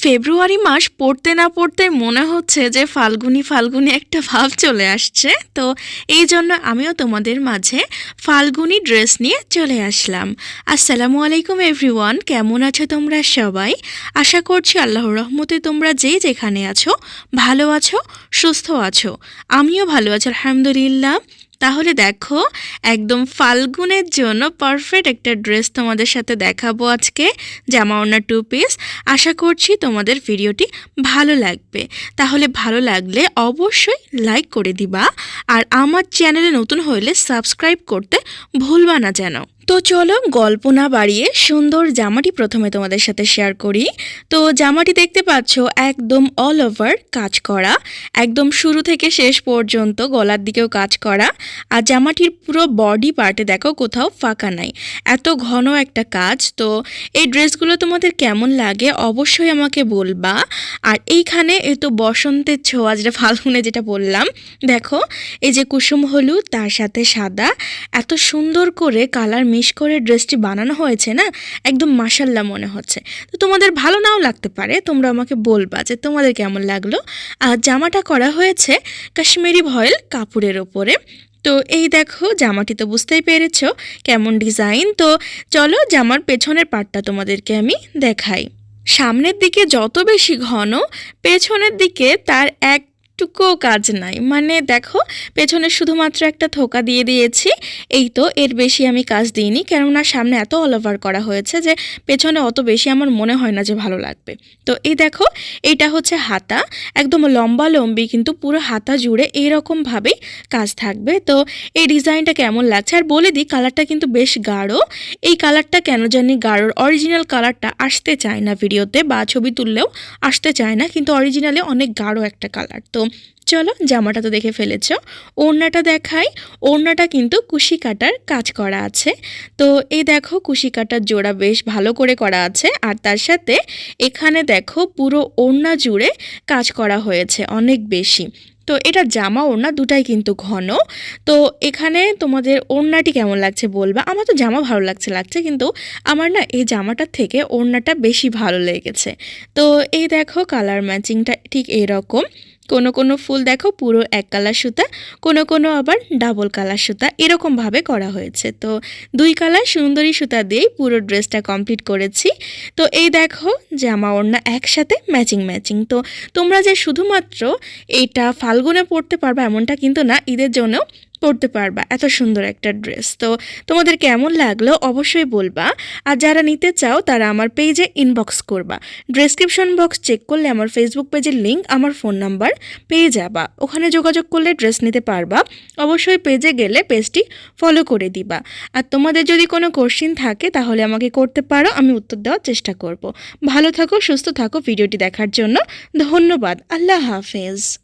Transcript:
ফেব্রুয়ারি মাস পড়তে না পড়তে মনে হচ্ছে যে ফাল্গুনি ফাল্গুনি একটা ভাব চলে আসছে। তো এই জন্য আমিও তোমাদের মাঝে ফাল্গুনি ড্রেস নিয়ে চলে আসলাম। আসসালামু আলাইকুম এভরিওয়ান, কেমন আছো তোমরা সবাই? আশা করছি আল্লাহর রহমতে তোমরা যে যেখানে আছো, ভালো আছো, সুস্থ আছো। আমিও ভালো আছি, আলহামদুলিল্লাহ। তাহলে দেখো, একদম ফাল্গুনের জন্য পারফেক্ট একটা ড্রেস তোমাদের সাথে দেখাবো আজকে, জামা ওনার টু পিস আশা করছি তোমাদের ভিডিওটি ভালো লাগবে। তাহলে ভালো লাগলে অবশ্যই লাইক করে দিবা। আর আমার চ্যানেলে নতুন হলে সাবস্ক্রাইব করতে ভুলবা না যেন। তো চলো গল্প না বাড়িয়ে সুন্দর জামাটি প্রথমে তোমাদের সাথে শেয়ার করি। তো জামাটি দেখতে পাচ্ছ একদম অল ওভার কাজ করা, একদম শুরু থেকে শেষ পর্যন্ত গলার দিকেও কাজ করা, আর জামাটির পুরো বডি পার্টে দেখো কোথাও ফাঁকা নাই। এত ঘন একটা কাজ, তো এই ড্রেসগুলো তোমাদের কেমন লাগে অবশ্যই আমাকে বলবা। আর এইখানে এ তো বসন্তের ছোঁয়া, যেটা ফাল্গুনে যেটা বললাম, দেখো, এই যে কুসুম হলুদ, তার সাথে সাদা, এত সুন্দর করে কালার মিশ করে ড্রেসটি বানানো হয়েছে না? একদম মাসাল্লা মনে হচ্ছে। তো তোমাদের ভালো নাও লাগতে পারে, তোমরা আমাকে বলবা যে তোমাদের কেমন লাগল। আর জামাটা করা হয়েছে কাশ্মীরি ভয়েল কাপড়ের ওপরে। তো এই দেখো, জামাটি তো বুঝতেই পেরেছ কেমন ডিজাইন। তো চলো জামার পেছনের পার্টটা তোমাদেরকে আমি দেখাই। সামনের দিকে যত বেশি ঘন, পেছনের দিকে তার একটুকুও কাজ নাই। মানে দেখো, পেছনে শুধুমাত্র একটা থোকা দিয়ে দিয়েছি। এই তো, এর বেশি আমি কাজ দিইনি। কেননা সামনে এত অল ওভার করা হয়েছে যে পেছনে অত বেশি আমার মনে হয় না যে ভালো লাগবে। তো এই দেখো, এইটা হচ্ছে হাতা। একদম লম্বা লম্বি, কিন্তু পুরো হাতা জুড়ে এইরকমভাবেই কাজ থাকবে। তো এই ডিজাইনটা কেমন লাগছে? আর বলে দিই, কালারটা কিন্তু বেশ গাঢ়। এই কালারটা কেন জানি গাঢ়র অরিজিনাল কালারটা আসতে চায় না ভিডিওতে, বা ছবি তুললেও আসতে চায় না। কিন্তু অরিজিনালে অনেক গাঢ় একটা কালার। তো চলো জামাটা তো দেখে ফেলেছ। ওড়নাটা দেখাই। ওড়নাটা কিন্তু কুশি কাটার কাজ করা আছে। তো এই দেখো কুশি কাটার জোড়া বেশ ভালো করে করা আছে। আর তার সাথে এখানে দেখো পুরো ওড়না জুড়ে কাজ করা হয়েছে অনেক বেশি। তো এটা জামা ওড়না দুটাই কিন্তু ঘন। তো এখানে তোমাদের ওড়নাটি কেমন লাগছে বলবা? আমার তো জামা ভালো লাগছে লাগছে কিন্তু আমার না এই জামাটার থেকে ওড়নাটা বেশি ভালো লেগেছে। তো এই দেখো কালার ম্যাচিংটা ঠিক এরকম। কোনো কোনো ফুল দেখো, পুরো এক কালার সুতা, কোনো কোনো আবার ডাবল কালার সুতা, এরকমভাবে করা হয়েছে। তো দুই কালার সুন্দরী সুতা দিয়েই পুরো ড্রেসটা কমপ্লিট করেছি। তো এই দেখো যে জামা ওড়না একসাথে ম্যাচিং ম্যাচিং তো তোমরা যে শুধুমাত্র এইটা ফাল্গুনে পড়তে পারবে এমনটা কিন্তু না, ঈদের জন্যও পরতে পারবা। এত সুন্দর একটা ড্রেস তো তোমাদের কেমন লাগল অবশ্যই বলবা। আর যারা নিতে চাও, তারা আমার পেজে ইনবক্স করবা। ডেসক্রিপশন বক্স চেক করলে আমার ফেসবুক পেজের লিঙ্ক আমার ফোন নাম্বার পেয়ে যাবা। ওখানে যোগাযোগ করলে ড্রেস নিতে পারবা। অবশ্যই পেজে গেলে পেজটি ফলো করে দিবা। আর তোমাদের যদি কোনো কোশ্চিন থাকে, তাহলে আমাকে করতে পারো। আমি উত্তর দেওয়ার চেষ্টা করব। ভালো থাকো, সুস্থ থাকো। ভিডিওটি দেখার জন্য ধন্যবাদ। আল্লাহ হাফেজ।